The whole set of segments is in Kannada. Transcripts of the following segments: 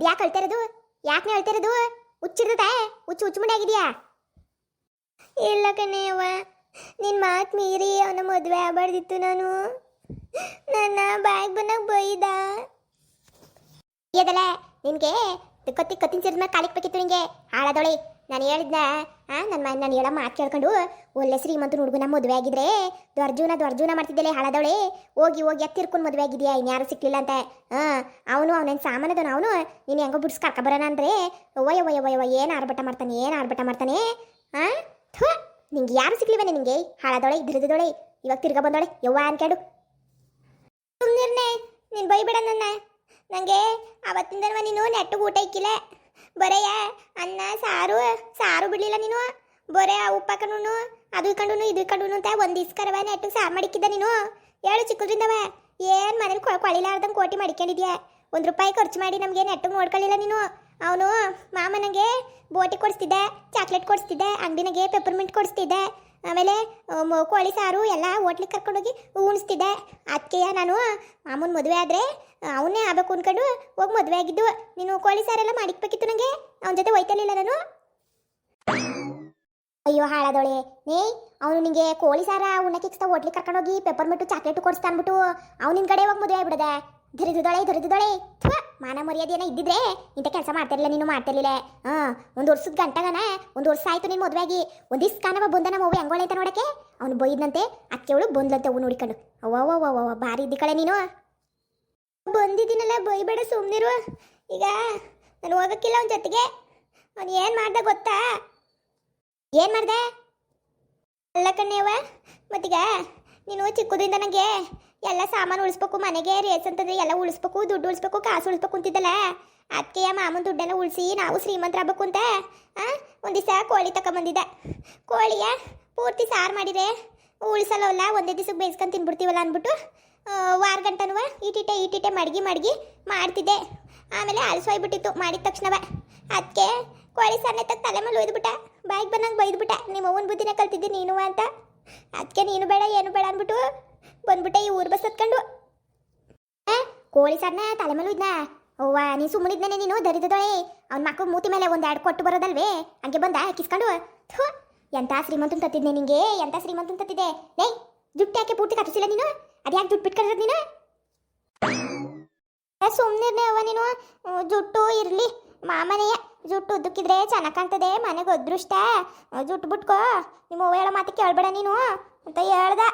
ಅದು ಯಾಕೆ ಅಳ್ತಿರೋದು? ಯಾಕೆ ನೀವು ಅಳ್ತಾ ಇರೋದು ಹುಚ್ಚಿರ್ತದೆ ಹುಚ್ಚು ಹುಚ್ಚು ಆಗಿದೆಯಾ? ಇಲ್ಲ ಕಣೇವ ನಿನ್ನ ಮಾತು ಮೀರಿ ಅವನ ಮದುವೆ ಆಗಬಾರ್ದಿತ್ತು ನಾನು. ನನ್ನ ಬ್ಯಾಗ್ ಬಂದಾಗ ಬೈದ. ಅದಲ್ಲ ನಿನಗೆ ಕತ್ತಿ ಕತ್ತಿನ ಸೇರಿದ ಮೇಲೆ ಕಾಲಿಗೆ ಬೇಕಿತ್ತು ನಿನಗೆ ಹಾಳಾದವಳೆ ನಾನು ಹೇಳಿದ್ನ, ಆ ನನ್ನ ನಾನು ಹೇಳಮ್ಮ ಮಾತು ಕೇಳ್ಕೊಂಡು ಒಳ್ಳೆ ಶ್ರೀಮಂತ ಹುಡುಗನ ಮದುವೆ ಆಗಿದ್ರೆ ದೊರ್ಜೂನ ದೊರ್ಜೂನ ಮಾಡ್ತಿದ್ದಲೆ ಹಳದವಳೆ, ಹೋಗಿ ಹೋಗಿ ಎತ್ತಿರ್ಕೊಂಡು ಮದುವೆ ಆಗಿದ್ಯಾ, ಇನ್ಯಾರು ಸಿಕ್ಲಿಲ್ಲ ಅಂತ. ಹಾಂ ಅವನು ಅವನೇನು ಸಾಮಾನದನು ಅವನು, ನೀನು ಹೆಂಗೋ ಬಿಡ್ಸ್ ಕರ್ಕ ಬರೋಣ ಅಂದರೆ ಒಯ್ಯ ಒಯ್ಯ ಒಯ್ಯ ಏನು ಆರ್ಭಟ ಮಾಡ್ತಾನೆ, ಏನು ಆರ್ಭಟ ಮಾಡ್ತಾನೆ ಹಾಂ ಥು, ನಿಂಗೆ ಯಾರು ಸಿಕ್ಲಿವ ನಿನಗೆ ಹಳದೊಳೆ ಧರಿದವಳೆ ಇವಾಗ ತಿರ್ಗ ಬಂದವಳೆ, ಯವ್ವ ಅನ್ಕೇಡು. ಸುಮ್ಮನೆ ನೀನು ಬೈಬೇಡ ನನ್ನ. ನನಗೆ ಅವತ್ತಿಂದನವ ನೀನು ನೆಟ್ಟು ಊಟ ಇಕ್ಕಿಲ್ಲ. ಬರೆಯ, ಅನ್ನ, ಸಾರು ಸಾರು ಬಿಡ್ಲಿಲ್ಲ ನೀನು. ಬರೇ, ಆ ಉಪ್ಪಾಕನು ಅದು ಇಕ್ಕಂಡು ಇದು ಇಕ್ಕಂಡು ಅಂತ ಒಂದು ಇಸ್ಕರವ ಸಾರು ಮಾಡಿಕ್ಕಿದ್ದ ನೀನು. ಹೇಳು ಚಿಕ್ಕದ್ರಿಂದವ. ಏನು ಮನೇಲಿ ಕೊಳಿಲಾರ್ದಂಗೆ ಕೋಟಿ ಮಾಡಿಕೊಂಡಿದ್ಯಾ? ಒಂದು ರೂಪಾಯಿ ಖರ್ಚು ಮಾಡಿ ನಮಗೆ ನೆಟ್ಟು ನೋಡ್ಕೊಳ್ಳಿಲ್ಲ ನೀನು. ಅವನು ಮಾಮನಂಗೆ ಬೋಟಿ ಕೊಡಿಸ್ತಿದ್ದೆ, ಚಾಕ್ಲೇಟ್ ಕೊಡಿಸ್ತಿದ್ದೆ, ಅಂಗಡಿನಾಗೆ ಪೆಪರ್ಮಿಂಟ್ ಕೊಡಿಸ್ತಿದ್ದೆ. ಆಮೇಲೆ ಕೋಳಿ ಸಾರು ಎಲ್ಲ ಹೋಟ್ಲಿಗೆ ಕರ್ಕೊಂಡೋಗಿ ಉಣಿಸ್ತಿದ್ದೆ. ಅದಕ್ಕೆ ನಾನು, ಮಾಮೂನ್ ಮದುವೆ ಆದರೆ, ಅವನ್ನೇ ಆಗಬೇಕು ಅಂದ್ಕೊಂಡು ಹೋಗಿ ಮದುವೆ ಆಗಿದ್ದು. ನೀನು ಕೋಳಿ ಸಾರೆಲ್ಲ ಮಾಡಿಕ್ಬೇಕಿತ್ತು ನನಗೆ ಅವನ ಜೊತೆ ಒಯ್ತಲಿಲ್ಲ ನಾನು. ಅಯ್ಯೋ, ಹಾಳಾದೋಳೆ. ನೇ, ಅವನು ನಿಂಗೆ ಕೋಳಿ ಸಾರ ಉಣ್ಣಕ್ಕಿಕ್ಸ್ತಾ ಹೋಟ್ಲಿಗೆ ಕರ್ಕೊಂಡೋಗಿ ಪೆಪ್ಪರ್ಮೆಂಟು ಚಾಕ್ಲೇಟು ಕೊಡಿಸ್ತಾ ಅಂದ್ಬಿಟ್ಟು ನಿನ್ನ ಕಡೆ ಹೋಗಿ ಮದುವೆ ಆಗ್ಬಿಡದೆ. ಧರಿದುದೊಳೆ ಧರಿದುದೊಳೆ ಮಾನ ಮರ್ಯಾದೆ ಏನೋ ಇದ್ದಿದ್ರೆ ಇಂಥ ಕೆಲಸ ಮಾಡ್ತಿರ್ಲಿಲ್ಲ, ನೀನು ಮಾಡ್ತಿರ್ಲಿಲ್ಲ. ಹಾಂ, ಒಂದು ವರ್ಷದ ಗಂಟಗನ, ಒಂದು ವರ್ಷ ಆಯ್ತು ನೀನು ಮದುವೆಯಾಗಿ. ಒಂದಿಷ್ಟು ಕಾನವ ಬಂದ ನಮ್ಮ ಅವ್ವ ಹೆಂಗೋಳೆ ಅಂತ ನೋಡಕ್ಕೆ? ಅವನು ಬೈದ್ನಂತೆ ಅಕ್ಕೆ ಅವಳು ಬಂದ್ಲಂತೆ ಅವು ನೋಡಿಕೊಂಡು. ಅವ್ವ ಭಾರಿ ಇದ್ದಿ ಕಳೆ ನೀನು. ಬಂದಿದ್ದೀನಲ್ಲ, ಬೈಬೇಡ ಸುಮ್ಮನಿರು ಈಗ ನಾನು ಹೋಗಕ್ಕಿಲ್ಲ ಅವನ ಜೊತೆಗೆ. ಅವನು ಏನು ಮಾಡ್ದೆ ಗೊತ್ತಾ? ಏನು ಮಾಡ್ದೆ? ಅಲ್ಲ ಅವ ಮತ್ತೀಗ? ನೀನು ಚಿಕ್ಕದಿಂದ ನನಗೆ ಎಲ್ಲ ಸಾಮಾನು ಉಳಿಸ್ಬೇಕು, ಮನೆಗೆ ರೇಸ್ ಅಂತಂದ್ರೆ ಎಲ್ಲ ಉಳಿಸ್ಬೇಕು, ದುಡ್ಡು ಉಳಿಸ್ಬೇಕು, ಕಾಸು ಉಳಿಸ್ಬೇಕು ಅಂತಿದ್ದಲ್ಲ. ಅದಕ್ಕೆ ಮಾಮನ ದುಡ್ಡೆಲ್ಲ ಉಳಿಸಿ ನಾವು ಶ್ರೀಮಂತರಾಗಬೇಕು ಅಂತ ಒಂದು ದಿವಸ ಕೋಳಿ ತಗೊಂಬಂದಿದ್ದೆ ಕೋಳಿಯ ಪೂರ್ತಿ ಸಾರು ಮಾಡಿದೆ. ಉಳಿಸಲ್ಲವಲ್ಲ, ಒಂದೇ ದಿವಸಕ್ಕೆ ಬೇಯಿಸ್ಕೊಂಡು ತಿನ್ಬಿಡ್ತೀವಲ್ಲ ಅಂದ್ಬಿಟ್ಟು ವಾರ ಗಂಟನೂ ಈಟಿಟೆ ಈಟಿಟೆ ಮಡಗಿ ಮಡಗಿ ಮಾಡ್ತಿದ್ದೆ. ಆಮೇಲೆ ಅಲಸೋಯ್ಬಿಟ್ಟಿತ್ತು ಮಾಡಿದ ತಕ್ಷಣವ. ಅದಕ್ಕೆ ಕೋಳಿ ಸಾರನೆ ತಗ ತಲೆ ಮೇಲೆ ಒಯ್ದುಬಿಟ್ಟೆ ಬಾಯಿಗೆ ಬಂದಂಗೆ ಬೈದ್ಬಿಟ್ಟೆ ನಿಮ್ಮ ಅವ್ವನ ಬುದ್ಧಿನ ಕಲ್ತಿದ್ದೆ ನೀನು ಅಂತ. ಅದಕ್ಕೆ ನೀನು ಬೇಡ, ಏನು ಬೇಡ ಅಂದ್ಬಿಟ್ಟು ಬಂದ್ಬಿಟ್ಟೆ ಈ ಊರು ಬಸ್ ಹತ್ಕೊಂಡು. ಕೋಳಿ ಸಾರನ ತಲೆ ಮೇಲೆ ಇದ್ನ ಅವ್ವ, ನೀ ಸುಮ್ಮನಿದ್ನೇ ನೀನು ದರಿದದೊಳೆ ಅವ್ನ ಮಕ್ಕ ಮೂತಿ ಮೇಲೆ ಒಂದು ಎರಡು ಕೊಟ್ಟು ಬರೋದಲ್ವೇ? ಹಂಗೆ ಬಂದ, ಕಿಸ್ಕೊಂಡು. ಥೂ, ಎಂತ ಶ್ರೀಮಂತ ತತ್ತಿದ್ನೆ ನಿಂಗೆ, ಎಂತ ಶ್ರೀಮಂತ ತತ್ತಿದೆ ಲೇ ಜುಟ್ಟು ಯಾಕೆ ಪೂರ್ತಿ ಕಟ್ಟಿಸಿಲ್ಲ ನೀನು? ಅದ್ಯಾಕೆ ದುಡ್ಡು ಬಿಟ್ಕೊಂಡಿರೋದು ನೀನು? ಸುಮ್ಮನಿರ್ನೇ ಅವ್ವ ನೀನು. ಜುಟ್ಟು, ಇರಲಿ, ಮಾಮನೆಯ. ಜುಟ್ಟು ಉದ್ದಕ್ಕಿದ್ರೆ ಚೆನ್ನಾಗಿ ಕಾಣ್ತದೆ, ಮನೆಗೆ ಅದೃಷ್ಟ ಜುಟ್ಟು ಬಿಟ್ಕೋ. ನಿಮ್ಮ ಹೇಳೋ ಮಾತು ಕೇಳ್ಬೇಡ ನೀನು ಅಂತ ಹೇಳ್ದ.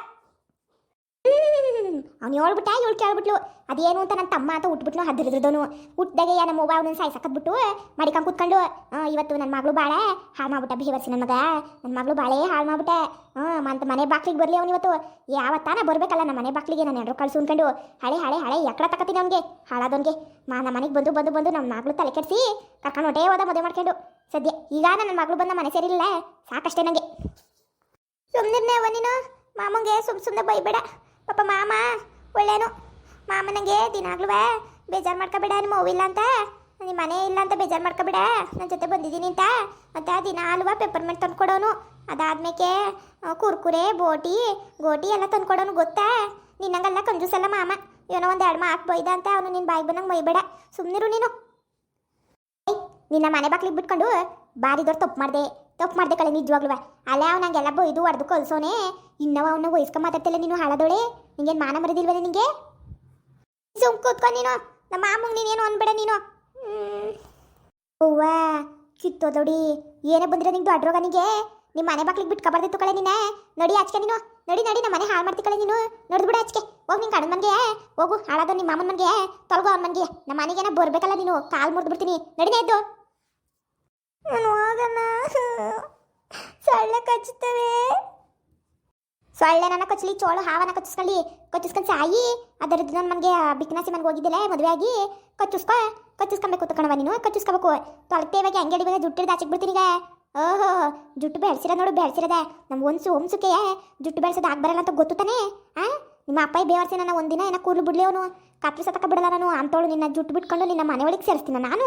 ಅವ್ನು ಹೇಳ್ಬಿಟ್ಟ ಇವಳು ಕೇಳ್ಬಿಟ್ಲು ಅದೇನು ಅಂತ ನನ್ನ ತಮ್ಮ ಅಂತ ಉಟ್ಬಿಟ್ಲು ಹದ್ರದ್ರದವನು ಹುಟ್ಟಿದಾಗೆ ನಮ್ಮ ಅವ್ವ ಅವನನ್ನು ಸಾಯ್ಸಕತ್ಬಿಟ್ಟು ಮಡಿಕೊಂಡು ಕೂತ್ಕೊಂಡು ಆ, ಇವತ್ತು ನನ್ನ ಮಗಳು ಬಾಳೆ ಹಾಳು ಮಾಡ್ಬಿಟ್ಟ ಬಿಹೇವರ್ಸಿ ನನ್ನ ಮಗ. ನನ್ನ ಮಗಳು ಬಾಳೆ ಹಾಳು ಮಾಡ್ಬಿಟ್ಟೆ. ಹಾಂ ಅಂತ ಮನೆ ಬಾಕ್ಲಿಗೆ ಬರಲಿ ಅವನು ಇವತ್ತು. ಯಾವತ್ತಾನ ಬರಬೇಕಲ್ಲ ನಮ್ಮ ಮನೆ ಬಾಕ್ಲಿಗೆ ನಾನು ಎರಡು ಕಳ್ಸು ಅನ್ಕೊಂಡು ಹಳೆ ಹಳೆ ಹಳೆ ಎಕ್ಕಡ ತಕತೀನಿ ಅವನಿಗೆ ಹಾಳಾದವನಿಗೆ. ಮಾ ನಮ್ಮ ಮನೆಗೆ ಬಂದು ಬಂದು ಬಂದು ನಮ್ಮ ಮಗಳು ತಲೆ ಕೆಡಿಸಿ ಕರ್ಕೊಂಡು ಹೊಟ್ಟೆ ಹೋದ ಮದುವೆ ಮಾಡ್ಕೊಂಡು. ಸದ್ಯ ಈಗ ನನ್ನ ಮಗಳು ಬಂದ ಮನೆ ಸೇರಿಲ್ಲ ಸಾಕಷ್ಟೇ ನನಗೆ ಸುಮ್ಮನೆ ನೀನು? ಮಾಮಂಗೆ ಸುಮ್ ಸುಮ್ಮನೆ ಬೈಬೇಡ. ಪಾಪ ಮಾಮ, ಒಳ್ಳೇನು. ಮಾಮ ನನಗೆ ದಿನಾಗ್ಲೂ ಬೇಜಾರು ಮಾಡ್ಕೊಬೇಡ, ನಿಮ್ಮ ಅವ್ವಿಲ್ಲ ಅಂತ. ನಿಮ್ಮ ಮನೆ ಇಲ್ಲ ಅಂತ ಬೇಜಾರು ಮಾಡ್ಕೋಬೇಡ. ನನ್ನ ಜೊತೆ ಬಂದಿದ್ದೀನಿ ಅಂತ. ಮತ್ತು ದಿನ ಅಲ್ವಾ ಪೆಪ್ಪರ್ಮೆಂಟ್ ತಂದ್ಕೊಡೋನು. ಅದಾದ್ಮೇಲೆ ಕುರ್ಕುರೆ, ಬೋಟಿ, ಗೋಟಿ ಎಲ್ಲ ತಂದ್ಕೊಡೋನು ಗೊತ್ತಾ? ನಿನ್ನಂಗೆಲ್ಲ ಕಂಜೂಸಲ್ಲ ಮಾಮ. ಏನೋ ಒಂದು ಎರಡು ಮಾಕ್ ಬೈದ ಅಂತ ಅವನು ನಿನ್ನ ಬಾಯಿಗೆ ಬಂದಂಗೆ ಬೈಬೇಡ. ಸುಮ್ಮನಿರು ನೀನು. ನಿನ್ನ ಮನೆ ಬಾಕ್ಲಿಗೆ ಬಿಟ್ಕೊಂಡು ಬಾರಿ ದೊಡ್ಡ ತಪ್ಪು ಮಾಡಿದೆ. ತಪ್ಪು ಮಾಡಿದೆ ಕಳೆ ನಿಜವಾಗ್ಲೂ ಅಲ್ಲೇ ಅವ್ನು ನಂಗೆಲ್ಲ ಇದು ಹೊಡೆದು ಕಲ್ಸೋನೆ. ಇನ್ನವ ಅವನ್ನ ವಯಸ್ಕ ಮಾತಾಡ್ತಿಲ್ಲ ನೀನು ಹಾಳದೋಳೆ? ನಿಂಗೇನು ಮಾನ ಮರಿದಿಲ್ವೇ ನಿನಗೆ? ಸುಮ್ ಕೂತ್ಕೊ ನೀನು. ನಮ್ಮ ಮಾಮಂಗೆ ನೀನೇನು ಅನ್ಬೇಡ ನೀನು. ಹೂವ ಕಿತ್ತೋದೋಡಿ ಏನೇ ಬಂದಿರೋ ನಿಂಗೆ ದೊಡ್ಡ ನಿಂಗೆ? ನಿಮ್ಮ ಮನೆ ಬಾಕ್ಲಿಗೆ ಬಿಟ್ಕೊಬಾರ್ದಿತ್ತು ಕಳೆ ನೀನೆ ನಡಿ ಆಚೆ ನೀನು. ನಡಿ ನಡಿ ನಮ್ಮ ಮನೆ ಹಾಳು ಮಾಡ್ತಿ ಕಳೆ ನೀನು. ನೋಡ್ಬಿಡ ಆಚೆ ಹೋಗಿ ನಿಂಗೆ ಕಣ್ಣನ ಮನ್ಗೆ. ಹೋಗು ಹಾಳಾದ ನಿಮ್ಮ ಮಾಮನ ಮನ್ಗೆ. ತೊಲಗೋ ಅವ್ನ ಮನೆಗೆ. ನಮ್ಮ ಮನೆಗೇನ ಬರ್ಬೇಕಲ್ಲ ನೀನು. ಕಾಲು ಮುರಿದ್ಬಿಡ್ತೀನಿ ನಡಿನೇ ಎದ್ದು. ನಾನು ಹೋಗಮ್ಮ. ಸೊಳ್ಳೆ ಕಚ್ಚುತ್ತವೆ. ಸೊಳ್ಳೆ ನನ್ನ ಕಚ್ಚಲಿ, ಚೋಳು ಹಾವನ ಕಚ್ಚಿಸ್ಕೊಳ್ಳಿ. ಕಚ್ಚಿಸ್ಕೊಂಡು ಸಾಯಿ. ಅದರದ್ದು ನಾನು ಮನೆಗೆ ಬಿಕ್ನಾಸಿ ಮನೆಗೆ ಹೋಗಿದ್ದಿಲ್ಲ ಮದುವೆ ಆಗಿ ಕಚ್ಚಿಸ್ಕೊ, ಕಚ್ಚಿಸ್ಕೊಬೇಕು ತಗೊಳವ ನೀನು, ಕಚ್ಚಿಸ್ಕೋಬೇಕು. ತೊಳತೇವಾಗಿ ಹಂಗೆ ಹಿಡಿದಾಗ ಜುಟ್ಟಿರ್ದು ಆಚೆಗೆ ಈಗ. ಓಹೋ, ಜುಟ್ಟು ಬೆಳೆಸಿರೋ ನೋಡು, ಬೆಳೆಸಿರದ. ನಮ್ಮ ಒಂದು ಒಂದ್ಸುಕೆ ಜುಟ್ಟು ಬೆಳೆಸೋದು ಆಗ ಬರಲ್ಲ ಅಂತ ಗೊತ್ತು ತಾನೇ? ಆ? ನಿಮ್ಮ ಅಪ್ಪಾಯಿ ಬೇವರ್ಸಿ ನನ್ನ ಒಂದಿನ ಏನೋ ಕೂದಲು ಬಿಡ್ಲಿ ಅವನು. ಸತಕ ಬಿಡಲ್ಲ ನಾನು. ಅಂತವಳು ನಿನ್ನ ಜುಟ್ಟು ಬಿಟ್ಕೊಂಡು ನಿನ್ನ ಮನೆ ಒಳಗೆ ಸೇರಿಸ್ತೀನಿ ನಾನು.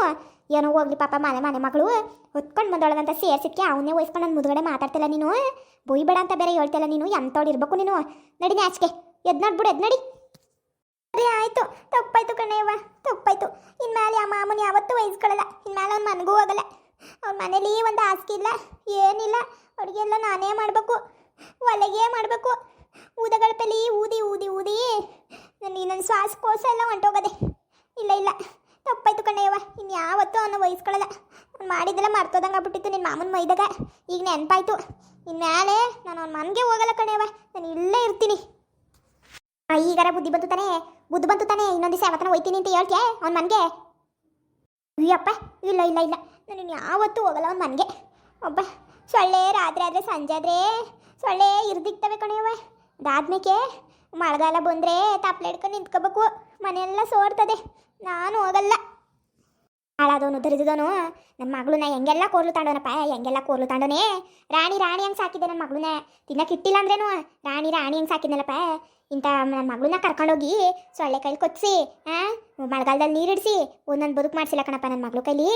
ಏನೋ ಹೋಗ್ಲಿ ಪಾಪ ಮನೆ ಮನೆ ಮಗಳು. ಹೊತ್ಕೊಂಡು ಬಂದೊಳದಂತ ಸೇರ್ಸಿಕ್ಕೆ ಅವನೇ ವಹಿಸ್ಕೊಂಡು ನನ್ನ ಮುದುಗಡೆ ಮಾತಾಡ್ತಿಲ್ಲ ನೀನು. ಬೊಯ್ಬೇಡ ಅಂತ ಬೇರೆ ಹೇಳ್ತಿಲ್ಲ ನೀನು. ಎಂತವಳು ಇರ್ಬೇಕು ನೀನು. ನಡಿ ನಾಚಿಕೆ. ಎದ್ ಬಿಡು, ಎದ್ ನಡಿ. ಅದೇ ಆಯ್ತು. ತಪ್ಪಾಯ್ತು ಕಣಯ್ಯವ್ವ. ತಪ್ಪಾಯ್ತು. ಇನ್ಮೇಲೆ ಆ ಮಾಮೂನಿ ಯಾವತ್ತೂ ವಹಿಸ್ಕೊಳ್ಳಲ್ಲ. ಇನ್ಮೇಲೆ ಅವ್ನ ಮನಗೂ ಹೋಗಲ್ಲ. ಅವ್ನ ಮನೇಲಿ ಒಂದು ಹಾಸಿಗೆ ಇಲ್ಲ. ಏನಿಲ್ಲ. ಅಡುಗೆ ಎಲ್ಲ ನಾನೇ ಮಾಡಬೇಕು. ಒಲೆಗೆ ಮಾಡಬೇಕು. ಊದಗಳ ಪೆಲಿ ಊದಿ ಊದಿ ಊದಿ. ನನ್ನ ನನ್ನ ಶ್ವಾಸಕೋಶ ಎಲ್ಲ ಹೊಂಟೋಗದೆ. ಇಲ್ಲ ಇಲ್ಲ. ತಪ್ಪಾಯ್ತು ಕಣ್ಣಯ್ಯವ ಇನ್ನು ಯಾವತ್ತೂ ಅವನ್ನ ವಹಿಸ್ಕೊಳ್ಳಲ್ಲ. ನಾನು ಮಾಡಿದ್ದೆಲ್ಲ ಮರ್ತೋದಂಗೆ ಆಗ್ಬಿಟ್ಟಿತ್ತು ನಿನ್ನ ಮಾಮನ ಮೈದಾಗ. ಈಗ ನೆನಪಾಯ್ತು. ಇನ್ಮೇಲೆ ನಾನು ಅವ್ನ ಮನೆಗೆ ಹೋಗಲ್ಲ ಕಣ್ಣಯ್ಯವ ನಾನು ಇಲ್ಲೇ ಇರ್ತೀನಿ. ಈಗಾರ ಬುದ್ಧಿ ಬಂತು ತಾನೇ. ಬುದ್ಧಿ ಬಂತು ತಾನೇ. ಇನ್ನೊಂದು ದಿವಸ ಯಾವತ್ತನ ಹೋಯ್ತೀನಿ ಅಂತ ಹೇಳ್ಕೆ ಅವ್ನ ಮನೆಗೆ? ಅಯ್ಯಪ್ಪ. ಇಲ್ಲ ಇಲ್ಲ ಇಲ್ಲ. ನಾನು ಯಾವತ್ತೂ ಹೋಗಲ್ಲ ಅವ್ನ ಮನೆಗೆ. ಒಬ್ಬ ಸೊಳ್ಳೆ ರಾತ್ರಿ ಆದರೆ ಸಂಜೆ ಆದರೆ ಸೊಳ್ಳೆ ಇರ್ದಿಕ್ತವೆ ಕಣೆಯವ ಅದಾದ್ಮೇಕೆ ಮಳೆಗಾಲ ಬಂದರೆ ತಪ್ಪಲೆ ಹಿಡ್ಕೊಂಡು ನಿಂತ್ಕೋಬೇಕು. ಮನೆಯೆಲ್ಲ ಸೋರ್ತದೆ. ನಾನು ಹೋಗಲ್ಲ. ಹಾಳಾದವನು ದರಿದವನು ನನ್ನ ಮಗಳನ್ನ ಹೆಂಗೆಲ್ಲ ಕೋರ್ಲು ತಾಂಡೋನಪ್ಪ ಹೆಂಗೆಲ್ಲ ಕೋರ್ಲು ತಾಂಡೋನೆ ರಾಣಿ ರಾಣಿ ಹಂಗೆ ಸಾಕಿದ್ದೆ ನನ್ನ ಮಗಳನ್ನ. ತಿನ್ನಕ್ಕೆ ಇಟ್ಟಿಲ್ಲ ಅಂದ್ರೇನು? ರಾಣಿ ರಾಣಿ ಹಂಗೆ ಸಾಕಿದ್ನಲ್ಲಪ್ಪ? ಇಂಥ ನನ್ನ ಮಗಳನ್ನ ಕರ್ಕೊಂಡೋಗಿ ಸೊಳ್ಳೆ ಕೈಲಿ ಕೊಚ್ಚಿಸಿ ಹಾಂ ಮಳೆಗಾಲದಲ್ಲಿ ನೀರಿಡಿಸಿ, ಒಂದೊಂದು ಬದುಕು ಮಾಡಿಸಿಲ್ಲ ಕಣಪ್ಪ ನನ್ನ ಮಗಳು ಕೈಲಿ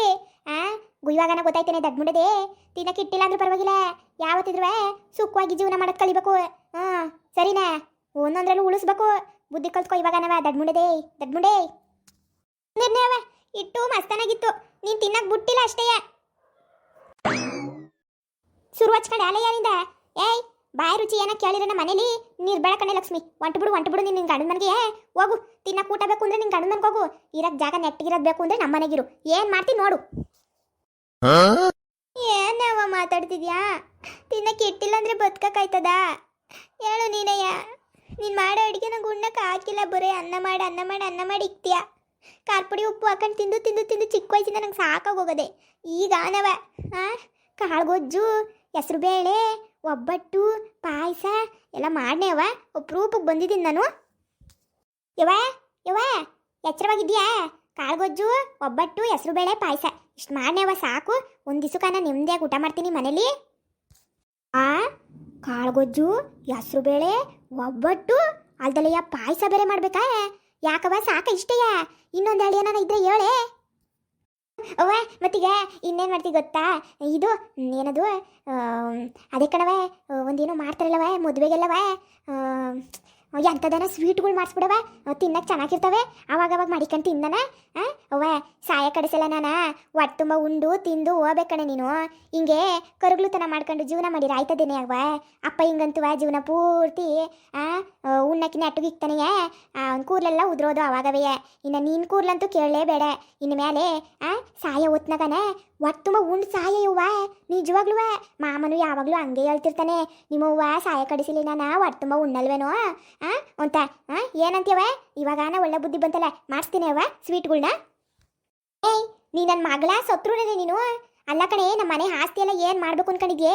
ಹಾಂ ಗುಯ್ವಾಗನ ಗೊತ್ತಾಯ್ತೇನೆ ದಡ್ಮುಂಡದೆ ತಿನ್ನಕ್ಕೆ ಇಟ್ಟಿಲ್ಲ ಅಂದ್ರೆ ಪರವಾಗಿಲ್ಲ. ಯಾವತ್ತಿದ್ರು ಸುಖವಾಗಿ ಜೀವನ ಮಾಡೋದು ಕಲಿಬೇಕು. ಹಾಂ ಸರಿನಾ? ಒಂದೊಂದ್ರಲ್ಲೂ ಉಳಿಸ್ಬೇಕು. ಬುದ್ಧಿ ಕಲ್ತ್ಕೊ ಇವಾಗನವ ದಡ್ಮುಂಡದೆ ದಡ್ಮುಂಡೆ ನಿರ್ಣಯವ ಇಟ್ಟು ಮಸ್ತನಾಗಿತ್ತು. ನೀನ್ ತಿನ್ನಕ್ ಬಿಟ್ಟಿಲ್ಲ ಅಷ್ಟೇ. ಶುರು ಹಚ್ಕೊಂಡು ಅಲೆ ಯಾರಿಂದ ಏಯ್, ಬಾಯಿ ರುಚಿ ಏನೋ ಕೇಳಿದ್ರೆ ನಮ್ಮ ಮನೇಲಿ? ನೀರ್ ಬೆಳಕಣೆ ಲಕ್ಷ್ಮಿ. ಒಂಟು ಬಿಡು ಒಂಟು ಬಿಡು ನೀನ್ ನಿನ್ ಗಂಡನ ಮನೆಗೆ. ಹೋಗು ತಿನ್ನಕ್ಕೆ ಊಟ ಬೇಕು ಅಂದ್ರೆ ನಿನ್ನ ಗಂಡನ ಮನೆಗೆ ಹೋಗು. ಇರಕ್ಕೆ ಜಾಗ ನೆಟ್ಟಿಗಿರೋದು ಬೇಕು ಅಂದ್ರೆ ನಮ್ಮ ಮನೆಗಿರು. ಏನ್ ಮಾಡ್ತೀನಿ ನೋಡು. ಏನವ ಮಾತಾಡ್ತಿದ್ಯಾ? ತಿನ್ನಕ್ಕೆ ಇಟ್ಟಿಲ್ಲ ಅಂದ್ರೆ ಬದುಕಕ್ಕಾಯ್ತದ ಹೇಳು ನೀನಯ್ಯ, ನೀನ್ ಮಾಡೋ ಅಡಿಗೆ ನಂಗೆ ಉಣ್ಣಕ್ಕೆ ಹಾಕಿಲ್ಲ ಬರೀ, ಅನ್ನ ಮಾಡಿ ಅನ್ನ ಮಾಡಿ ಅನ್ನ ಮಾಡಿ ಇಕ್ತೀಯ? ಖಾರಪುಡಿ ಉಪ್ಪು ಹಾಕೊಂಡು ತಿಂದು ತಿಂದು ತಿಂದು ಚಿಕ್ಕ ವಯಸ್ಸಿಂದ ನಂಗೆ ಸಾಕಾಗೋಗದೆ. ಈಗ ಕಾಳು ಕಾಳುಗೊಜ್ಜು, ಹೆಸ್ರು ಬೇಳೆ, ಒಬ್ಬಟ್ಟು, ಪಾಯಸ ಎಲ್ಲ ಮಾಡ್ನೇವ ಒಪ್ರೂಪಕ್ಕೆ ಬಂದಿದ್ದೀನಿ ನಾನು. ಯವ ಯವ ಎಚ್ಚರವಾಗಿದ್ಯಾ? ಕಾಳುಗೊಜ್ಜು, ಒಬ್ಬಟ್ಟು, ಹೆಸ್ರು ಬೇಳೆ, ಪಾಯಸ. ಇಷ್ಟು ಮಾಡ್ನೇವ ಸಾಕು. ಒಂದು ದಿವಸಕ್ಕೆ ನಾನು ನೆಮ್ಮದಿಯಾಗಿ ಊಟ ಮಾಡ್ತೀನಿ ಮನೇಲಿ. ಆ, ಕಾಳುಗೊಜ್ಜು ಹೆಸರು ಬೇಳೆ ಒಬ್ಬಟ್ಟು, ಅಲ್ದಲೆಯ ಪಾಯಸ ಬೇರೆ ಮಾಡ್ಬೇಕಾ? ಯಾಕವ ಸಾಕ ಇಷ್ಟೆಯ ಇನ್ನೊಂದು ಹಳಿಯ ನಾನು ಇದ್ರೆ ಹೇಳೆ. ಅವ್ವ, ಮತ್ತೀಗ ಇನ್ನೇನು ಮಾಡ್ತೀವಿ ಗೊತ್ತಾ? ಇದು, ಏನದು? ಅದೇ ಕಣವೇ ಒಂದೇನೋ ಮಾಡ್ತಾರಲ್ಲವ ಮದುವೆಗೆಲ್ಲವ ಎಂಥದನ ಸ್ವೀಟ್ಗಳು ಮಾಡಿಸ್ಬಿಡವ ತಿನ್ನಕ್ಕೆ ಚೆನ್ನಾಗಿರ್ತವೆ. ಅವಾಗ ಅವಾಗ ಮಾಡಿಕೊಂಡು ತಿಂದನ? ಆ? ಅವ್ವ, ಸಾಯ ಕಡಿಸಲ್ಲ ನಾನು? ಹೊಟ್ಟೆ ತುಂಬ ಉಂಡು, ತಿಂದು ಹೋಗ್ಬೇಕಣೆ ನೀನು. ಹಿಂಗೆ ಕರುಗ್ಲುತನ ಮಾಡ್ಕೊಂಡು ಜೀವನ ಮಾಡಿ ಆಯ್ತದೇನೆ ಅವ ಅಪ್ಪ ಹಿಂಗಂತುವ, ಜೀವನ ಪೂರ್ತಿ ಆ ಅಟ್ಟುಗಿಕ್ತಾನೆಯೇ ಅವ್ನ ಕೂರ್ಲೆಲ್ಲ ಉದ್ರೋದು ಅವಾಗವೇ ಇನ್ನು ನಿನ್ನ ಕೂರ್ಲಂತೂ ಕೇಳಲೇಬೇಡ. ಇನ್ನು ಮೇಲೆ ಆ, ಸಾಯ ಹೊತ್ನಾಗನ ಒತ್ತುಮ ಉಂಡು ಸಾಯ ಇವ್ವ ನಿಜವಾಗ್ಲೂ ಮಾಮನು ಯಾವಾಗಲೂ ಹಂಗೆ ಹೇಳ್ತಿರ್ತಾನೆ. ನಿಮ್ಮವ್ವ ಸಾಯ ಕಡಿಸಿಲಿ ನಾನು ಒತ್ತುಮ ಉಣ್ಣಲ್ವೇನೋ. ಆ ಅಂತ ಆ ಏನಂತೀವ ಇವಾಗ ಒಳ್ಳೆ ಬುದ್ಧಿ ಬಂತಲ್ಲ. ಮಾಡಿಸ್ತೀನಿ ಅವ್ವ ಸ್ವೀಟ್ಗಳ್ನ ಏಯ್, ನೀ ನನ್ನ ಮಗಳ ಸತ್ರುನೇ ನೀನು. ಅಲ್ಲ ಕಣೆ ನಮ್ಮ ಮನೆ ಆಸ್ತಿ ಎಲ್ಲ ಏನು ಮಾಡ್ಬೇಕು ಅನ್ಕೊಂಡಿದ್ಯೆ?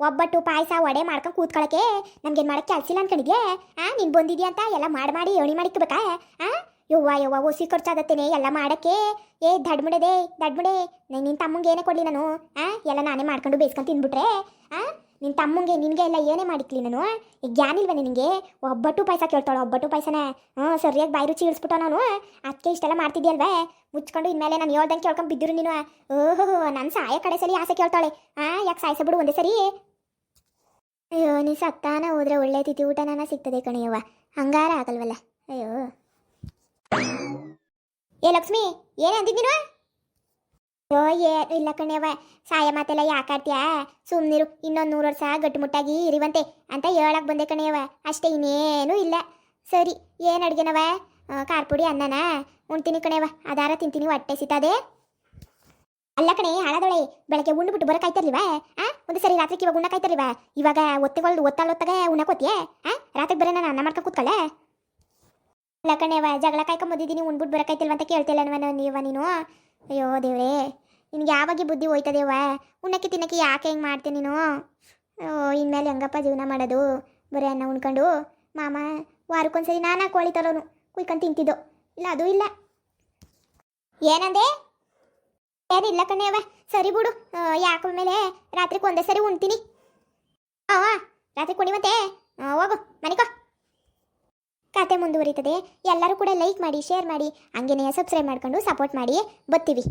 ಒಬ್ಬಟ್ಟು ಪಾಯಸ ವಡೆ ಮಾಡ್ಕೊಂಡು ಕೂತ್ಕೊಳಕ್ಕೆ ನಮ್ಗೇನು ಮಾಡಕ್ಕೆ ಕೆಲಸ ಇಲ್ಲ ಅನ್ಕೊಂಡಿದ್ಯೆ? ಆ, ನೀನು ಬಂದಿದ್ಯಾ ಅಂತ ಎಲ್ಲ ಮಾಡಿ ಮಾಡಿ ಎಣಿ ಮಾಡಿಕ್ಬೇಕಾ ಆ, ಯವ್ವ ಯವ್ವ, ಒಸಿ ಖರ್ಚಾಗತ್ತೇನೆ ಎಲ್ಲ ಮಾಡಕ್ಕೆ. ಏ, ದಡ್ಮುಡದೆ, ದಡ್ಮುಡೆ ನಿನ್ನ ತಮ್ಮಂಗೆ ಏನೇ ಕೊಡಲಿ ನಾನು? ಆ, ಎಲ್ಲ ನಾನೇ ಮಾಡ್ಕೊಂಡು ಬೇಯಿಸ್ಕೊಂಡು ತಿಂದ್ಬಿಟ್ರೆ ಆ ನಿನ್ನ ತಮ್ಮಂಗೆ, ನಿನಗೆ ಎಲ್ಲ ಏನೇ ಮಾಡಿಕ್ಲಿ ನಾನು ಈಗ ಜ್ಞಾನಿಲ್ವ ನಿನಗೆ? ಒಬ್ಬಟ್ಟು ಪಾಯಸ ಕೇಳ್ತಾಳೆ, ಒಬ್ಬಟ್ಟು ಪಾಯಸನ. ಹ್ಞೂ ಸರಿಯಾಗಿ ಬಾಯಿ ರುಚಿ ಇಳಿಸ್ಬಿಟ್ಟು ನಾನು ಅದಕ್ಕೆ ಇಷ್ಟೆಲ್ಲ ಮಾಡ್ತಿದ್ಯಲ್ವೇ? ಮುಚ್ಕೊಂಡು ಇನ್ಮೇಲೆ ನಾನು ಹೇಳ್ದಂಗೆ ಕೇಳ್ಕೊಂಡು ಬಿದ್ದಿರು ನೀನು ಓಹೋ ನನ್ನ ಸಾಯ ಕಡೆ ಸರಿ ಆಸೆ ಕೇಳ್ತಾಳೆ. ಆ, ಯಾಕೆ ಸಾಯಿಸ ಬಿಡು ಒಂದೇ ಸರಿ? ಅಯ್ಯೋ, ನೀ ಸತ್ತಾನ ಹೋದ್ರೆ ಒಳ್ಳೆ ತಿಥಿ ಊಟ ನನ್ನ ಸಿಗ್ತದೆ ಕಣಿಯವ್ವ. ಹಂಗಾರ ಆಗಲ್ವಲ್ಲ. ಅಯ್ಯೋ. ಏ ಲಕ್ಷ್ಮಿ, ಏನೇ ಅಂತಿದ್ದೀನು ಅಯ್ಯೋ ಏ ಇಲ್ಲ ಕಣ್ಯವ್ವ ಸಾಯ ಮಾತೆಲ್ಲ ಯಾಕಾಡ್ತೀಯ ಸುಮ್ಮನಿರು ಇನ್ನೊಂದು ನೂರು ವರ್ಷ ಗಟ್ಟಿಮುಟ್ಟಾಗಿ ಇರಿವಂತೆ ಅಂತ ಹೇಳಕ್ ಬಂದೆ ಕಣಯ್ಯವ್ವ ಅಷ್ಟೇ ಇನ್ನೇನು ಇಲ್ಲ. ಸರಿ, ಏನು ಅಡ್ಗೆನವ? ಕಾರ್ಪುಡಿ ಅನ್ನನ? ಉಣ್ತೀನಿ ಕಣಯ್ಯವ್ವ ಅದಾರ ತಿಂತೀನಿ, ಹೊಟ್ಟೆ ಸಿತಾದೆ. ಅಲ್ಲ ಕಣೆ, ಹಾಳಾದೊಳೆ. ಬೆಳಗ್ಗೆ ಉಂಡ್ಬಿಟ್ಟು ಬರಕಾಯ್ತಿರ್ಲಿವ ಆ, ಒಂದು ಸರಿ ರಾತ್ರಿಗೆ ಇವಾಗ ಉಣ್ಣಕಾಯ್ತಿರ್ಲಿವ ಇವಾಗ ಒತ್ತಗೊಳ್ದು ಒತ್ತಾಳೊತ್ತಾಗ ಉಣ್ಣಕೋತಿಯೇ ಆ, ರಾತ್ರಿಗೆ ಬರೀ ನಾನು ಅನ್ನ ಮಾಡ್ಕೊಂಡು ಕೂತ್ಕೊಳ್ಳೆ ಅಲ್ಲ ಕಣೇವ ಜಗಳ ಕಾಯ್ಕೊಂಬಂದಿದ್ದೀನಿ ಉಣ್ಬಿಟ್ಟು ಬರಕಾಯ್ತಿಲ್ವ ಅಂತ ಕೇಳ್ತಿಲ್ಲ ನೀವ ನೀನು. ಅಯ್ಯೋ ದೇವ್ರೇ. ನಿನ್ಗೆ ಯಾವಾಗ ಬುದ್ಧಿ ಹೋಯ್ತದೇವ ಉಣ್ಣಕ್ಕೆ ತಿನ್ನಕ್ಕೆ ಯಾಕೆ ಹೆಂಗೆ ಮಾಡ್ತೀನಿ ನೀನು? ಓ, ಇನ್ಮೇಲೆ ಹೆಂಗಪ್ಪ ಜೀವನ ಮಾಡೋದು? ಬರೀ ಅನ್ನ ಉಣ್ಕೊಂಡು ಮಾಮ ವಾರಕ್ಕೊಂದ್ಸರಿ ನಾನಾ ಕೋಳಿ ತರೋನು, ಕುಯ್ಕೊಂಡು ತಿಂತಿದ್ದು? ಇಲ್ಲ, ಅದು ಇಲ್ಲ. ಏನಂದೆ? ಏನಿಲ್ಲ ಕಣೇವ ಸರಿ ಬಿಡು. ಯಾಕ ಮೇಲೆ ರಾತ್ರಿಗೆ ಒಂದೇ ಸರಿ ಉಣ್ತೀನಿ. ಹಾಂ ರಾತ್ರಿ ಕುಣಿವಂತೆ ಹೋಗು, ಮನೆಗೋ ಕತೆ ಮುಂದುವರಿತದೆ. ಎಲ್ಲರೂ ಕೂಡ ಲೈಕ್ ಮಾಡಿ ಶೇರ್ ಮಾಡಿ, ಹಂಗೇನೆ ಸಬ್ಸ್ಕ್ರೈಬ್ ಮಾಡ್ಕೊಂಡು ಸಪೋರ್ಟ್ ಮಾಡಿ ಬತ್ತೀವಿ